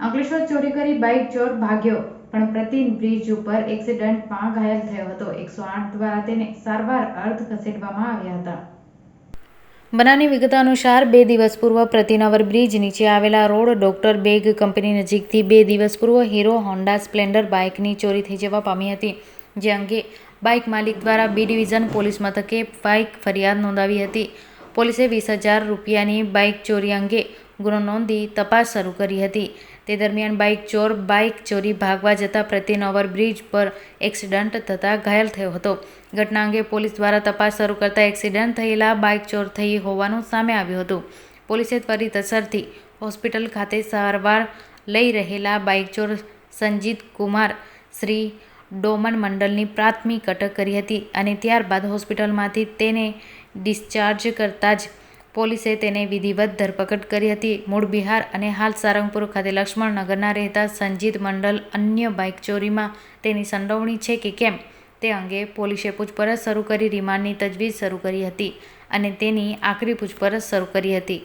અંકલેશ્વર ચોરી કરી બાઇક ચોર ભાગ્યો, પણ પ્રતિન બ્રિજ ઉપર એક્સિડન્ટમાં ઘાયલ થયો હતો. એકસો આઠ દ્વારા તેને સારવાર અર્થ ખસેડવામાં આવ્યા હતા. બનાવની વિગત અનુસાર બે દિવસ પૂર્વ પ્રતિનગર બ્રિજ નીચે આવેલા રોડ ડોક્ટર બેગ કંપની નજીકથી બે દિવસ પૂર્વ હીરો હોન્ડા સ્પ્લેન્ડર બાઇકની ચોરી થઈ જવા પામી હતી, જે અંગે બાઇક માલિક દ્વારા બી ડિવિઝન પોલીસ મથકે બાઇક ફરિયાદ નોંધાવી હતી. પોલીસે વીસ હજાર રૂપિયાની બાઇક ચોરી અંગે ગુનો નોંધી તપાસ શરૂ કરી હતી. તે દરમિયાન બાઇક ચોર, બાઇક ચોરી ભાગવા જતા પ્રતિન ઓવરબ્રિજ પર એક્સિડન્ટ થતાં ઘાયલ થયો હતો. ઘટના અંગે પોલીસ દ્વારા તપાસ શરૂ કરતા એક્સિડન્ટ થયેલા બાઇક ચોર થઈ હોવાનું સામે આવ્યું હતું. પોલીસે ત્વરિત અસરથી હોસ્પિટલ ખાતે સારવાર લઈ રહેલા બાઇક ચોર સંજીત કુમાર, શ્રી ડોમન મંડલની પ્રાથમિક અટક કરી હતી અને ત્યારબાદ હોસ્પિટલમાંથી તેને ડિસ્ચાર્જ કરતા જ પોલીસે તેને વિધિવત ધરપકડ કરી હતી. મૂળ બિહાર અને હાલ સારંગપુર ખાતે લક્ષ્મણનગરના રહેતા સંજીત મંડલ અન્ય બાઇક ચોરીમાં તેની સંડોવણી છે કે કેમ? તે અંગે પોલીસે પૂછપરછ શરૂ કરી, રિમાન્ડની તજવીજ શરૂ કરી હતી અને તેની આખરી પૂછપરછ શરૂ કરી હતી.